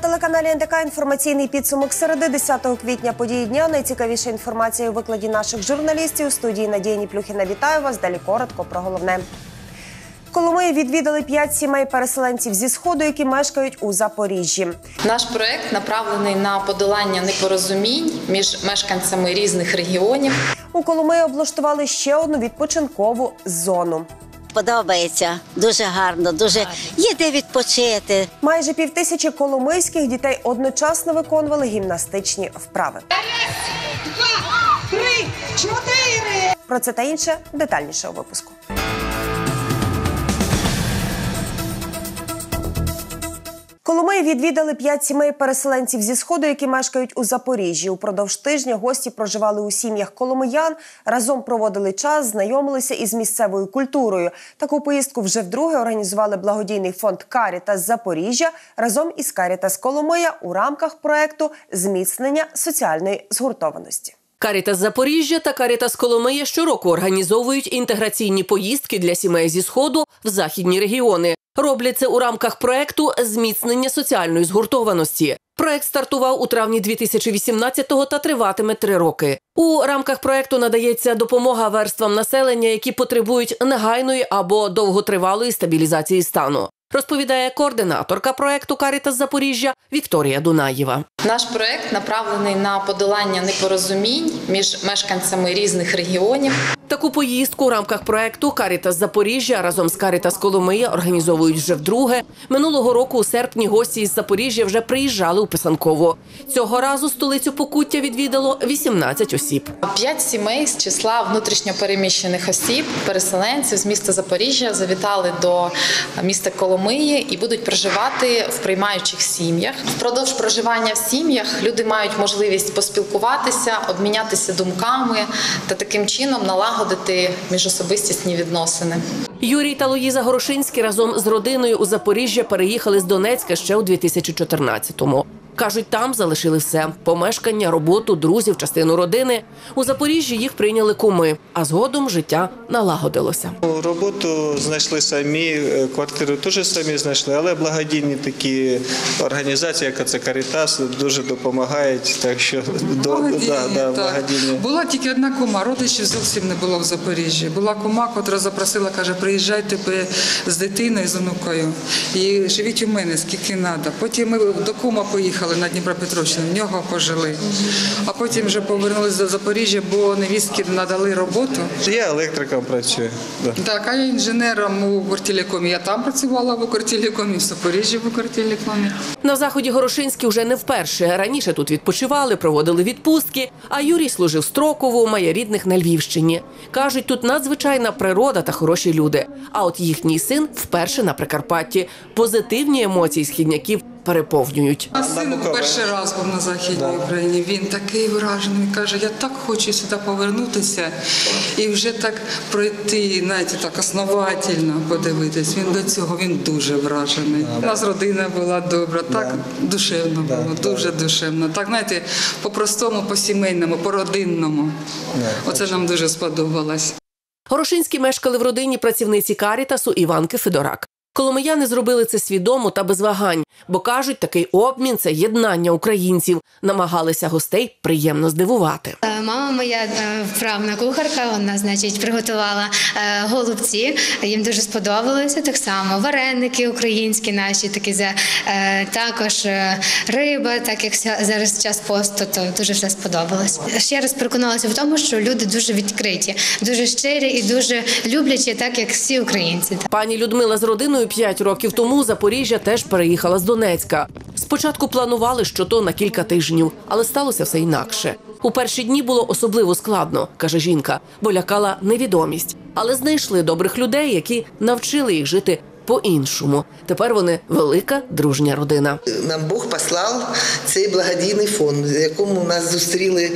телеканалі НДК інформаційний підсумок середи 10 квітня події дня. Найцікавіша інформація у викладі наших журналістів у студії Надія Ніплюхіна. Вітаю вас. Далі коротко про головне. Коломиї відвідали п'ять сімей переселенців зі сходу, які мешкають у Запоріжжі. Наш проект направлений на подолання непорозумінь між мешканцями різних регіонів. У Коломиї облаштували ще одну відпочинкову зону. Подобається дуже гарно, дуже є де відпочити. Майже півтисячі коломийських дітей одночасно виконували гімнастичні вправи. два, три, чотири. Про це та інше детальніше у випуску. Коломиї відвідали п'ять сімей переселенців зі сходу, які мешкають у Запоріжжі. Упродовж тижня гості проживали у сім'ях коломиян, разом проводили час, знайомилися із місцевою культурою. Таку поїздку вже вдруге організували благодійний фонд Карітас Запоріжжя разом із Карітас Коломия у рамках проекту зміцнення соціальної згуртованості. Карітас Запоріжжя та Карітас Коломия щороку організовують інтеграційні поїздки для сімей зі сходу в західні регіони. Роблять це у рамках проекту зміцнення соціальної згуртованості. Проект стартував у травні 2018-го та триватиме три роки. У рамках проекту надається допомога верствам населення, які потребують негайної або довготривалої стабілізації стану. Розповідає координаторка проекту Карітас Запоріжжя Вікторія Дунаєва. Наш проект направлений на подолання непорозумінь між мешканцями різних регіонів. Таку поїздку у рамках проекту Карітас Запоріжжя разом з Карітас Коломия організовують вже вдруге. Минулого року у серпні гості із Запоріжжя вже приїжджали у Писанково. Цього разу столицю Покуття відвідало 18 осіб. П'ять сімей з числа внутрішньопереміщених осіб, переселенців з міста Запоріжжя завітали до міста Коломиї і будуть проживати в приймаючих сім'ях. Впродовж проживання в сім'ях люди мають можливість поспілкуватися, обмінятися думками та таким чином налагодити міжособистісні відносини. Юрій та Луїза Горошинські разом з родиною у Запоріжжя переїхали з Донецька ще у 2014-му. Кажуть, там залишили все: помешкання, роботу, друзів, частину родини. У Запоріжжі їх прийняли куми, а згодом життя налагодилося. Роботу знайшли самі, е, квартиру теж самі знайшли, але благодійні такі організації, як це Карітас, дуже допомагають. Так що Благодійні, да, да, так. благодійні. Була тільки одна кума, родичів зовсім не було в Запоріжжі. Була кума, котра запросила, каже, приїжджайте з дитиною, з онукою і живіть у мене, скільки треба. Потім ми до кума поїхали на Дніпропетровщину, в нього пожили. А потім вже повернулися до Запоріжжя, бо невістки надали роботу. Я електриком працюю. Да. Так, а я інженером у Укртелекомі. Я там працювала в Укртелекомі, в Запоріжжі в Укртелекомі. На заході Горошинські вже не вперше. Раніше тут відпочивали, проводили відпустки. А Юрій служив строково, має рідних на Львівщині. кажуть, тут надзвичайна природа та хороші люди. А от їхній син вперше на Прикарпатті. Позитивні емоції східняків переповнюють. А син перший раз був на Західній Україні. Він такий вражений. Каже, я так хочу сюди повернутися і вже так пройти, знаєте, так основательно подивитись. Він до цього він дуже вражений. У нас родина була добра, так душевно було, дуже душевно. Так, знаєте, по-простому, по-сімейному, по-родинному. Оце нам дуже сподобалось. Горошинські мешкали в родині працівниці Карітасу Іванки Федорак. Коломияни зробили це свідомо та без вагань, бо кажуть, такий обмін це єднання українців. Намагалися гостей приємно здивувати. Е, Мама моя е, вправна кухарка, вона, значить, приготувала е, голубці. Їм дуже сподобалося так само. Вареники українські наші, такі за також риба, так як зараз час посту, то дуже все сподобалось. Ще раз переконалася в тому, що люди дуже відкриті, дуже щирі і дуже люблячі, так як всі українці. Пані Людмила з родиною п'ять років тому Запоріжжя теж переїхала з Донецька. Спочатку планували, що то на кілька тижнів, але сталося все інакше. У перші дні було особливо складно, каже жінка, бо лякала невідомість. Але знайшли добрих людей, які навчили їх жити по-іншому. Тепер вони велика дружня родина. Нам Бог послав цей благодійний фонд, в якому нас зустріли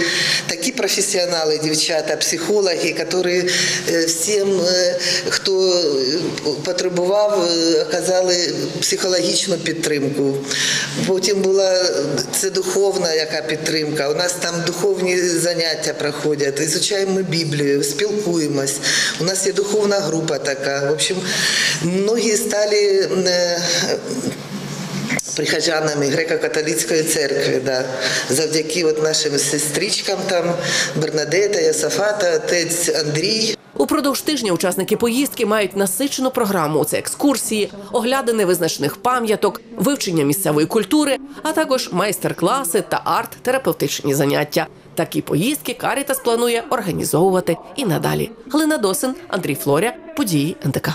такі професіонали, дівчата, психологи, які е, всім, е, хто потребував, е, оказали психологічну підтримку. Потім була це духовна яка підтримка. У нас там духовні заняття проходять, ізучаємо Біблію, спілкуємось. У нас є духовна група така. В общем, многі стали е, прихожанами греко-католицької церкви. Да. Завдяки от нашим сестричкам там Бернадета, Ясафата, отець Андрій. Упродовж тижня учасники поїздки мають насичену програму. Це екскурсії, оглядини визначних пам'яток, вивчення місцевої культури, а також майстер-класи та арт-терапевтичні заняття. Такі поїздки Карітас планує організовувати і надалі. Галина Досин, Андрій Флоря, події НТК.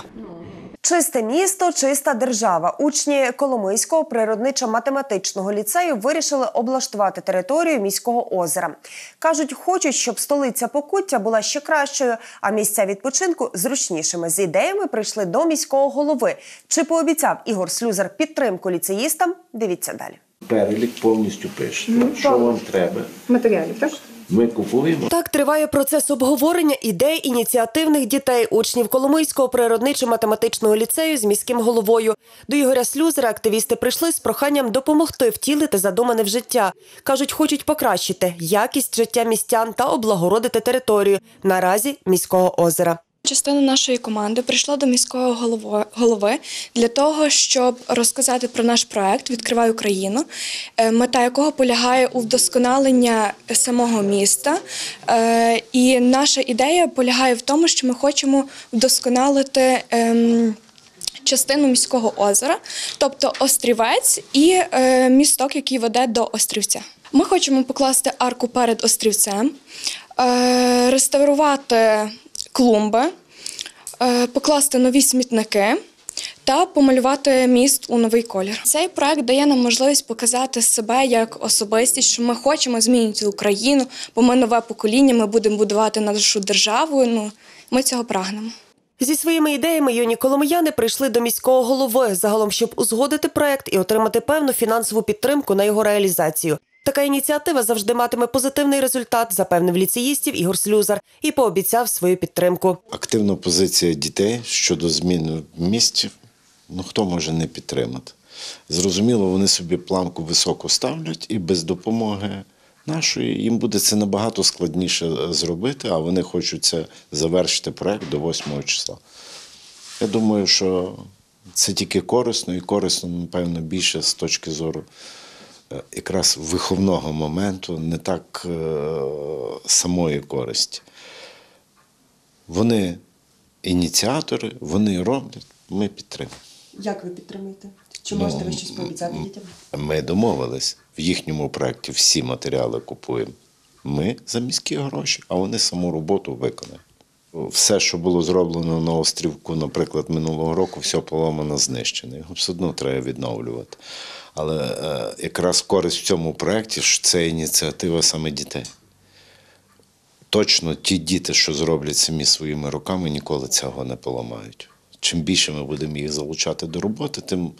Чисте місто, чиста держава. Учні Коломийського природничо-математичного ліцею вирішили облаштувати територію міського озера. кажуть, хочуть, щоб столиця Покуття була ще кращою, а місця відпочинку зручнішими. З ідеями прийшли до міського голови. Чи пообіцяв Ігор Слюзар підтримку ліцеїстам? Дивіться далі. Перелік повністю пишете. що вам треба. матеріалів, так? Ми купуємо. Так триває процес обговорення ідей ініціативних дітей, учнів Коломийського природничо-математичного ліцею з міським головою. До Ігоря Слюзера активісти прийшли з проханням допомогти втілити задумане в життя. кажуть, хочуть покращити якість життя містян та облагородити територію наразі міського озера. Частина нашої команди прийшла до міського голови для того, щоб розказати про наш проект Відкривай Україну, е, мета якого полягає у вдосконалення самого міста. Е, І наша ідея полягає в тому, що ми хочемо вдосконалити. ем, Частину міського озера, тобто острівець і е, місток, який веде до острівця. Ми хочемо покласти арку перед острівцем, реставрувати клумби, е, покласти нові смітники та помалювати міст у новий колір. Цей проект дає нам можливість показати себе як особистість, що ми хочемо змінити Україну, бо ми нове покоління, ми будемо будувати нашу державу. Ну, ми цього прагнемо. Зі своїми ідеями юні коломияни прийшли до міського голови загалом, щоб узгодити проект і отримати певну фінансову підтримку на його реалізацію. Така ініціатива завжди матиме позитивний результат, запевнив ліцеїстів Ігор Слюзар і пообіцяв свою підтримку. Активна позиція дітей щодо зміни місців. Ну хто може не підтримати? Зрозуміло, вони собі планку високо ставлять, і без допомоги нашої їм буде це набагато складніше е, зробити, а вони хочуть це завершити проект до 8 числа. Я думаю, що це тільки корисно і корисно, напевно, більше з точки зору якраз виховного моменту, не так е, самої користі. Вони ініціатори, вони роблять, ми підтримуємо. Як ви підтримуєте? Чи Ну, можете ви щось пообіцяти дітям? Ми домовились в їхньому проєкті всі матеріали купуємо. Ми за міські гроші, а вони саму роботу виконають. Все, що було зроблено на острівку, наприклад, минулого року, все поламано, знищено. Його все одно треба відновлювати. Але е, якраз користь в цьому проєкті, що це ініціатива саме дітей. Точно ті діти, що зроблять самі своїми руками, ніколи цього не поламають. Чим більше ми будемо їх залучати до роботи, тим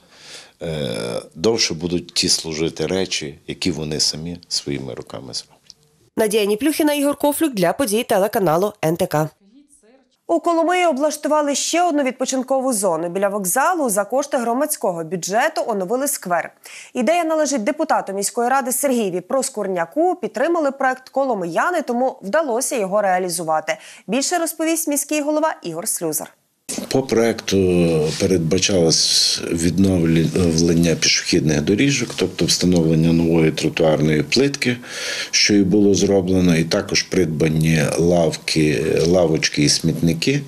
е, довше будуть ті служити речі, які вони самі своїми руками зроблять. Надія Ніплюхіна, Ігор Кофлюк для подій телеканалу НТК. У Коломиї облаштували ще одну відпочинкову зону. Біля вокзалу за кошти громадського бюджету оновили сквер. Ідея належить депутату міської ради Сергієві Проскурняку. Підтримали проект Коломияни, тому вдалося його реалізувати. Більше розповість міський голова Ігор Слюзар. По проекту передбачалось відновлення пішохідних доріжок, тобто встановлення нової тротуарної плитки, що і було зроблено, і також придбані лавки, лавочки і смітники.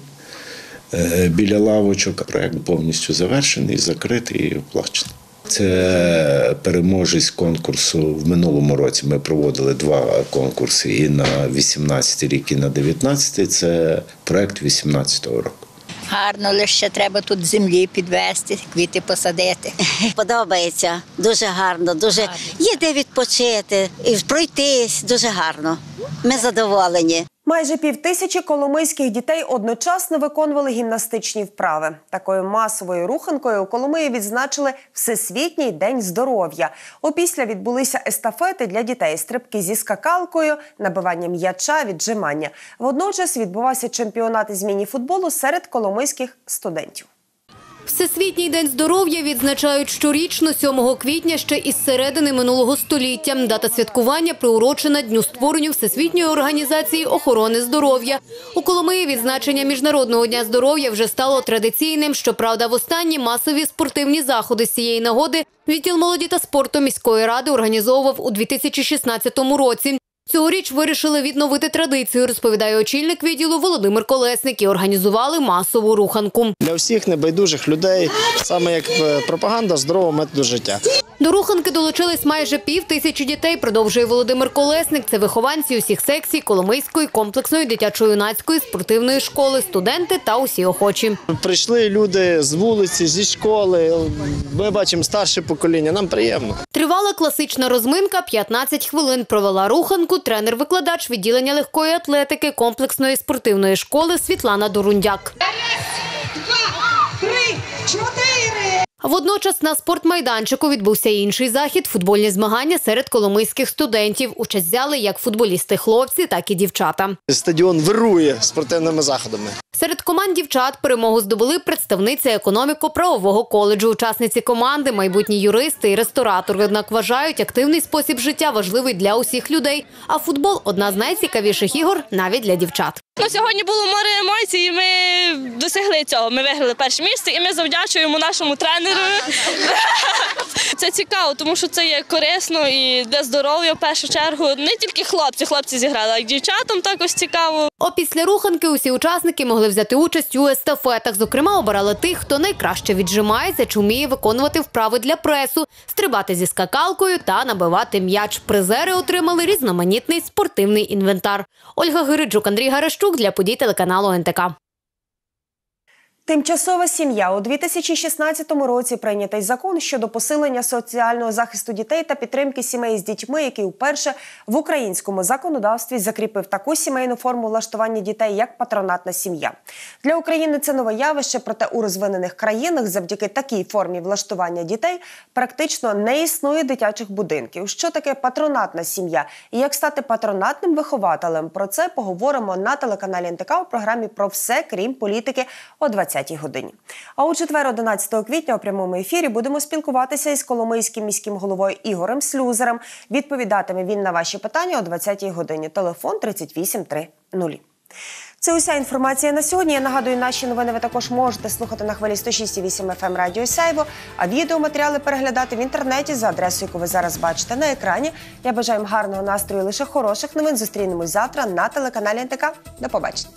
Е, Біля лавочок проект повністю завершений, закритий і оплачений. Це переможець конкурсу в минулому році. Ми проводили два конкурси і на 18 рік, і на 19 Це проект 18 року. Гарно, лише треба тут землі підвести, квіти посадити. Подобається, дуже гарно, дуже є де відпочити, і пройтись дуже гарно. Ми задоволені. Майже півтисячі коломийських дітей одночасно виконували гімнастичні вправи. Такою масовою руханкою у Коломиї відзначили Всесвітній день здоров'я. Опісля відбулися естафети для дітей, стрибки зі скакалкою, набивання м'яча, віджимання. Водночас відбувався чемпіонат із міні-футболу серед коломийських студентів. Всесвітній день здоров'я відзначають щорічно 7 квітня ще із середини минулого століття. Дата святкування приурочена дню створенню Всесвітньої організації охорони здоров'я. У Коломиї відзначення Міжнародного дня здоров'я вже стало традиційним. Щоправда, в останні масові спортивні заходи з цієї нагоди відділ молоді та спорту міської ради організовував у 2016 році. Цьогоріч вирішили відновити традицію, розповідає очільник відділу Володимир Колесник і організували масову руханку. Для всіх небайдужих людей, саме як е, пропаганда здорового методу життя. До руханки долучились майже пів тисячі дітей, продовжує Володимир Колесник. Це вихованці усіх секцій Коломийської комплексної дитячо-юнацької спортивної школи, студенти та усі охочі. Прийшли люди з вулиці, зі школи. Ми бачимо старше покоління. Нам приємно. Тривала класична розминка, 15 хвилин провела руханку тренер-викладач відділення легкої атлетики комплексної спортивної школи Світлана Дорундяк. Три, чотири. Водночас на спортмайданчику відбувся інший захід футбольні змагання серед коломийських студентів. Участь взяли як футболісти-хлопці, так і дівчата. Стадіон вирує спортивними заходами. Серед команд дівчат перемогу здобули представниці економіко-правового коледжу. Учасниці команди, майбутні юристи і ресторатори. Однак вважають, активний спосіб життя важливий для усіх людей. А футбол одна з найцікавіших ігор навіть для дівчат. Ну, сьогодні було море емоцій, і ми досягли цього. Ми виграли перше місце, і ми завдячуємо нашому тренеру. Це цікаво, тому що це є корисно і для здоров'я в першу чергу. Не тільки хлопці, хлопці зіграли, а й дівчатам також цікаво. Опісля руханки усі учасники могли взяти участь у естафетах. Зокрема, обирали тих, хто найкраще віджимається чи вміє виконувати вправи для пресу, стрибати зі скакалкою та набивати м'яч. Призери отримали різноманітний спортивний інвентар. Ольга Гириджук, Андрій Гарещук для подій телеканалу НТК. Тимчасова сім'я у 2016 році прийнятий закон щодо посилення соціального захисту дітей та підтримки сімей з дітьми, який вперше в українському законодавстві закріпив таку сімейну форму влаштування дітей, як патронатна сім'я. Для України це нове явище, проте у розвинених країнах завдяки такій формі влаштування дітей практично не існує дитячих будинків. Що таке патронатна сім'я і як стати патронатним вихователем? Про це поговоримо на телеканалі НТК у програмі про все, крім політики о 20 годині. А у четвер, 11 квітня, у прямому ефірі будемо спілкуватися із Коломийським міським головою Ігорем Слюзером. Відповідатиме він на ваші питання о 20 годині. Телефон 3830. Це уся інформація на сьогодні. Я нагадую, наші новини ви також можете слухати на хвилі 106,8 FM Радіо Сяйво, а відеоматеріали переглядати в інтернеті за адресою, яку ви зараз бачите на екрані. Я бажаю вам гарного настрою, лише хороших новин. Зустрінемось завтра на телеканалі НТК. До побачення.